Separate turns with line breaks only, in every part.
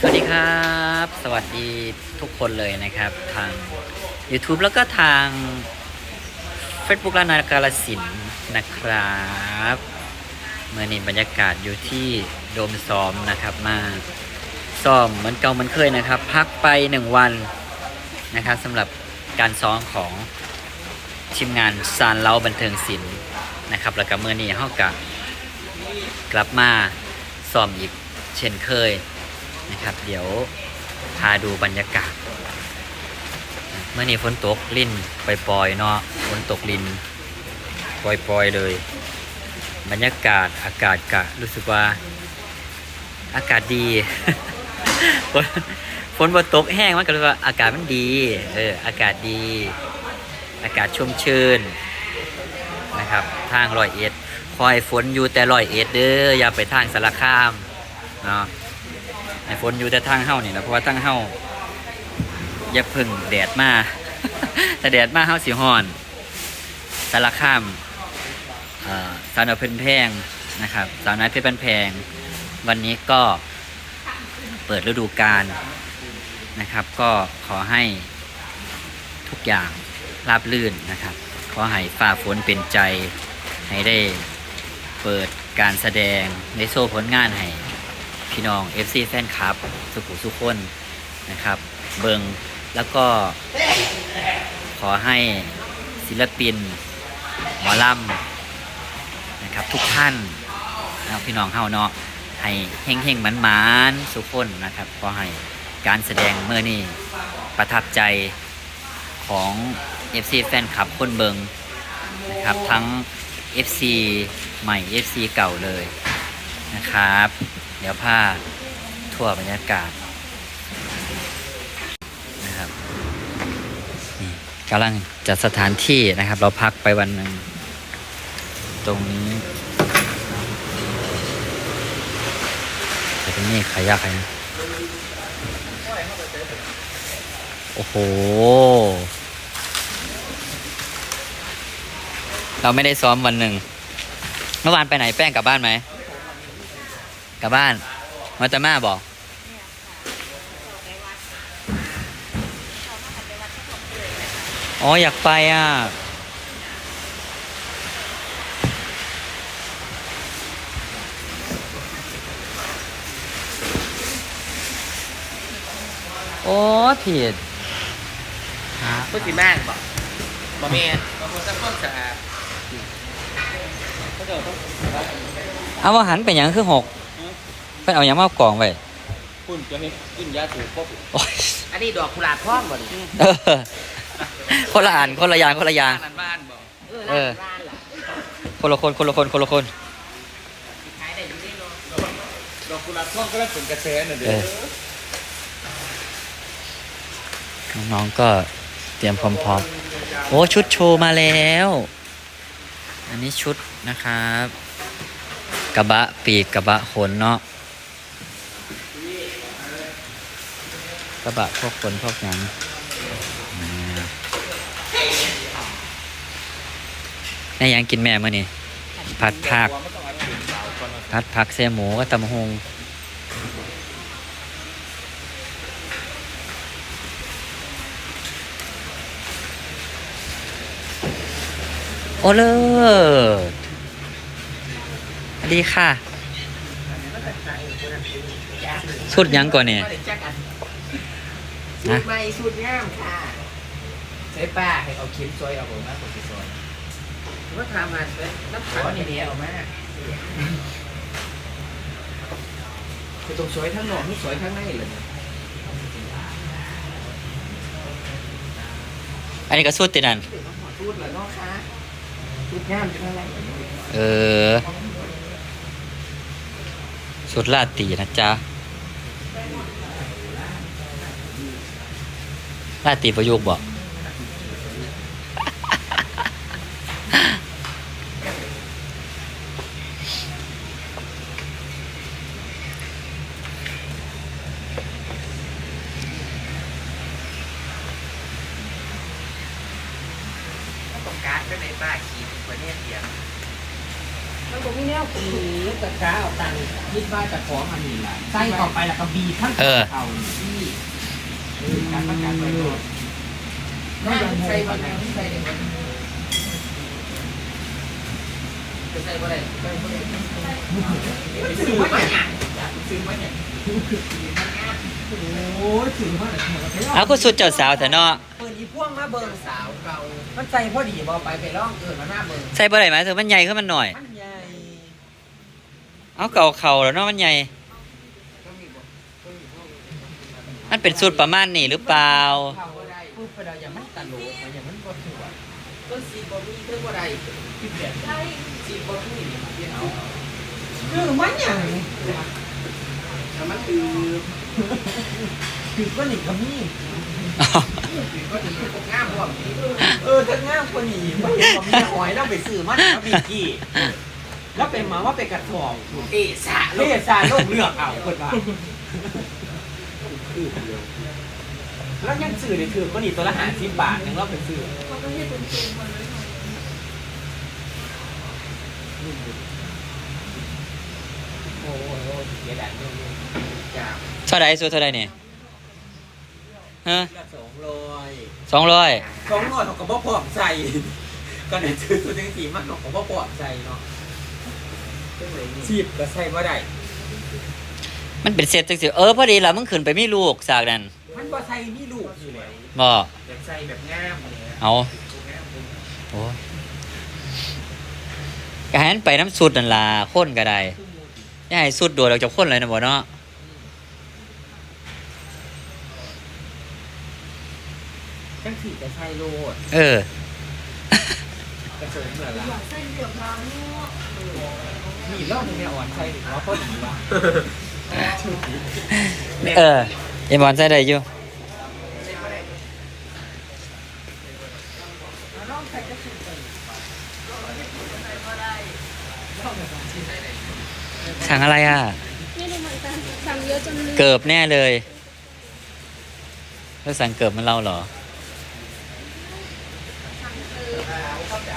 สวัสดีครับ สวัสดีทุกคนเลยนะครับ ทาง YouTube แล้วก็ทาง Facebook ละนากาลสินธุ์นะครับเมื่อนี้บรรยากาศอยู่ที่โดมซ้อมนะครับ มาซ้อมเหมือนเก่าเหมือนเคยนะครับ พักไปหนึ่งวันนะครับสำหรับการซ้อมของทีมงานซานเล้าบันเทิงศิลป์นะครับ แล้วก็เมื่อนี้เฮากะกลับมาซ้อมอีกเช่นเคย นะครับ เดี๋ยวพาดูบรรยากาศ เมื่อนี้ฝนตกลิ่นปล่อยๆเนาะฝนตกลินปล่อยๆเลย บรรยากาศอากาศกะรู้สึกว่า อากาศดีฝนฝนบนตกแห้งมันก็เลยว่าอากาศมันดีเอออากาศดี อากาศชุ่มชื่นนะครับ ทางรอยเอ็ดคอยฝนอยู่แต่รอยเอ็ดเด้ออย่าไปทางสารคามเนาะ ให้ฝนอยู่แต่ทางเฮ้านี่นะเพราะว่าทางเฮ้าอย่าพึ่งแดดมาแต่แดดมาเฮ้าสีห่อนสารข้ามสาวน้อยเพชรแพงนะครับสาวน้อยเพชรบ้านแพง วันนี้ก็เปิดฤดูกาลนะครับ ก็ขอให้ทุกอย่างราบลื่นนะครับ ขอให้ฝ่าฝนเป็นใจให้ได้เปิดการแสดงในโซ่ผลงานให้ พี่น้อง FC แฟนคลับ สุขุสุขคนนะครับ เบิงแล้วก็ขอให้ศิลปิน หมอลำนะครับ ทุกท่านนะพี่น้องเฮาเนาะให้เฮงเฮงมันมันสุขคนนะครับขอให้การแสดงเมื่อนี้ประทับใจของ FC แฟนคลับคนเบิงนะครับทั้ง FC ใหม่ FC เก่าเลยนะครับ เดี๋ยวพาทั่วบรรยากาศนะครับนี่กำลังจัดสถานที่นะครับ เราพักไปวันหนึ่งตรงนี้แต่ตรงนี้ขายยากใครนะโอ้โห เราไม่ได้ซ้อมวันหนึ่ง เมื่อวานไปไหนแป้งกลับบ้านไหม กลับบ้านมาตาม่าบอกอ๋ออยากไปอะ โอ้ผิดฮะ
พูดสิมากบอกบอเมียบางคนสักคนสะอาดเขาเดี๋ยวต้อง
เอาว่าหันไปหยังคือหก เป็นเอาหยังมาเอากล่องไว้
คุณจะให้กินยาสูบครบ
โอ้ย
อันนี้ดอกกุหลาบพ่องบ่ดิ
เออคนละอันคนละอย่างคนละอย่าง
บ้านบ้านบอก
เออ
ร้านล่ะ
คนละคนคนละคนคนละคน
ขายได้อยู่นี่เนาะดอกกุหลาบพ่องก็ได้ผลกระแสน่ะเด้
เอ
อ
อ น้องๆก็เตรียมพร้อมๆ โอ้ชุดโชว์มาแล้ว อันนี้ชุดนะครับ กระบะปีกกระบะขนเนาะ ระบะพวกขนพวกหยังอ่าแม่ยังกินแม่มื่อนี่ผัดผัก
มันต้องเอาถึงสาวก่อน
ผัดผักเสียหมูก็ตำหงโอ้เลิศสวัสดีค่ะชุดหยังก่อนเนี่ย
สูตรใหม่สูตรงามค่ะใช้ป้าให้เอาเข็มซอยเอาผมนะผมจะซอยว่าทำมาเป็นน้ำขาวนี่เดียวเอามาคือตรงซอยทั้งนอกนี่ซอยทั้งในเลย
อันนี้ก็สุดตินัน
สูตรเหรอเนาะคะสูตรงามจะเท่าไหร่
เออ สุดลาตีนะจ๊ะลาตีประยุกต์บอก
ต้องการก็ในป้าขีดประเทศเดียวมัน
มันก็มีแนว
หรือตะกร้าเอาตังค์คิดว่าจะของอันนี้ล่ะใส่ออกไปแล้วก็บีบทั้ง
เออ
เขาที่เออ การประกันไว้ก่อนก็ยังใส่บางอย่างใส่ได้หมดจะใส่บ่ได้ใส่บ่ได้ซื้อมาเนี่ยซื้อมาเนี่ยโอ้ยซื้อมาเนี่ย
เอาก็สุดเจ้าสาวแต่เนาะ
เปิดอีพ่วงมาเบิ่งสาวเก่ามันใจพอดีบ่ไปไปร้องเกิดมาหน้าเบิ่ง
ใส่บ่ได้ไหมายถึงมันใหญ่ขึ้นมันหน่อย
มันใหญ่
เอาเก่าเข่าแล้วเนาะมันใหญ่ มันเป็นสูตรประมาณนี้หรือเปล่า
เข้าบ่ได้ปุ๊บไปได้อย่างมันตลกอย่างมันบ่ถือว่าต้นสีบ่มีเท่าบ่ได้คิดแบบสีบ่มีนี่มันเอาคือมันหยังแต่มันคือคือก็นี่ก็มีคือก็จะมีพวกงามพวกนี้เออถ้างามกว่านี้มันเห็นว่ามีหอยแล้วไปซื้อมันมาบิกี้แล้วเป็นมาว่าเป็นกระถองเอสาเอสาโลกเลือกเอาคนว่า แล้วยังซื้อเนี่ยคือก็นี่ตัวละหาสิบบาทยังเราเป็นซื้อ
เขาก็เฮ็ดเป็นเกมคนเลยค่ะ
โอ้โหเสียดายเรื่องนี้จาก
เท่าไรสูตรเท่าไรเนี่ยฮะ
ละสองร้อย
สองร้อย
สองร้อยเขาก็บ่พอใจก็ไหนซื้อตัวจังสีมันเขาก็บ่พอใจเนาะชีพก็ใส่บ่ได้
มันเป็นเซตจังสิเออพอดีละมึงขึ้นไปมีลูกสากนั่น
มันบ่ใส่มีลูกอยู่แล้ว
บ่
อยากใส่แบบงามเลย
เอาโอ้กให้มันไปน้ำสุดนั่นล่ะข้นก็ได้อย่าให้สุดโดดออกจากข้นเลยนะบ่เนาะ
จังสีจะใส่โลด
เออ
กระเสริมเหมือนละ
อยากเส้นเดียวกันเนาะ
มีรอบนึงเนี่ยอ่อนใส่หรือว่าพอดีวะ
เออเอ็มบอลใส่ได้อยู่สั่งอะไรอะ
ไม่รู้เหมือนกันสั่งเยอะจนลืม
เกิบแน่เลย แล้วสั่งเกิบมันเราเหรอ
สั่งเออ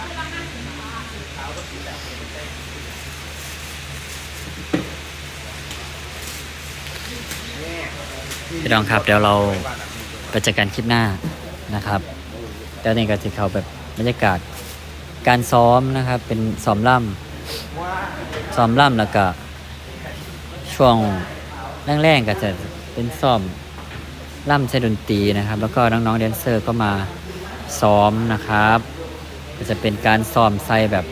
พี่น้องครับเดี๋ยวเราไปจัดการคลิปหน้านะครับแล้วนี่ก็จะเข้าแบบบรรยากาศการซ้อมนะครับ เป็นซ้อมล่ำซ้อมล่ำแล้วก็ช่วงแรกๆก็จะเป็นซ้อมล่ำใช้ดนตรีนะครับ แล้วก็น้องๆแดนเซอร์ก็มาซ้อมนะครับ ก็จะเป็นการซ้อมใส่แบบ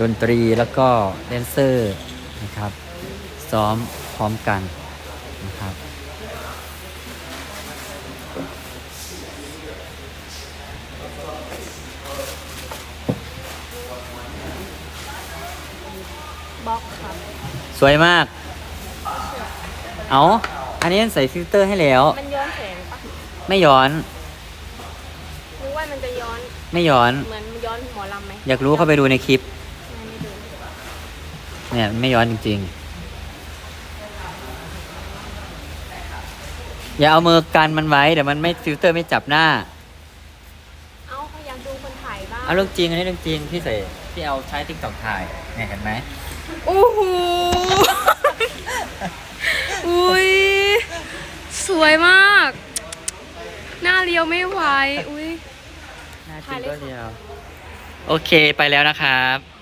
ดนตรีแล้วก็แดนเซอร์นะครับ ซ้อมพร้อมกัน นะครับ
บล็อกค่ะ
สวยมาก เอาอันนี้ใส่ฟิลเตอร์ให้แล้ว
มันย้อนแสงปะ
ไม่ย้อน
นึกว่ามันจะย้อน
ไม่ย้อน
เหมือนย้อนหมอลำไหม
อยากรู้เข้าไปดูในคลิป
ไม่ไม่ดู
เนี่ยไม่ย้อนจริง ๆ อย่าเอามือกันมันไว้เดี๋ยวมันไม่ฟิลเตอร์ไม่จับหน้า
เอ้าเขาอยากดูคนถ่ายบ้าง
เอาเรื่องจริงอันนี้เรื่องจริงที่ใส่ที่เอาใช้ติ๊กต็อกถ่ายเนี่ยเห็นไหม
โอ้โห อุ้ยสวยมาก หน้าเรียวไม่ไหว อุ้ย
หน้าจ
ถ่า
ริ
ย
ง
เลย
ก็เดียว โอเคไปแล้วนะครับ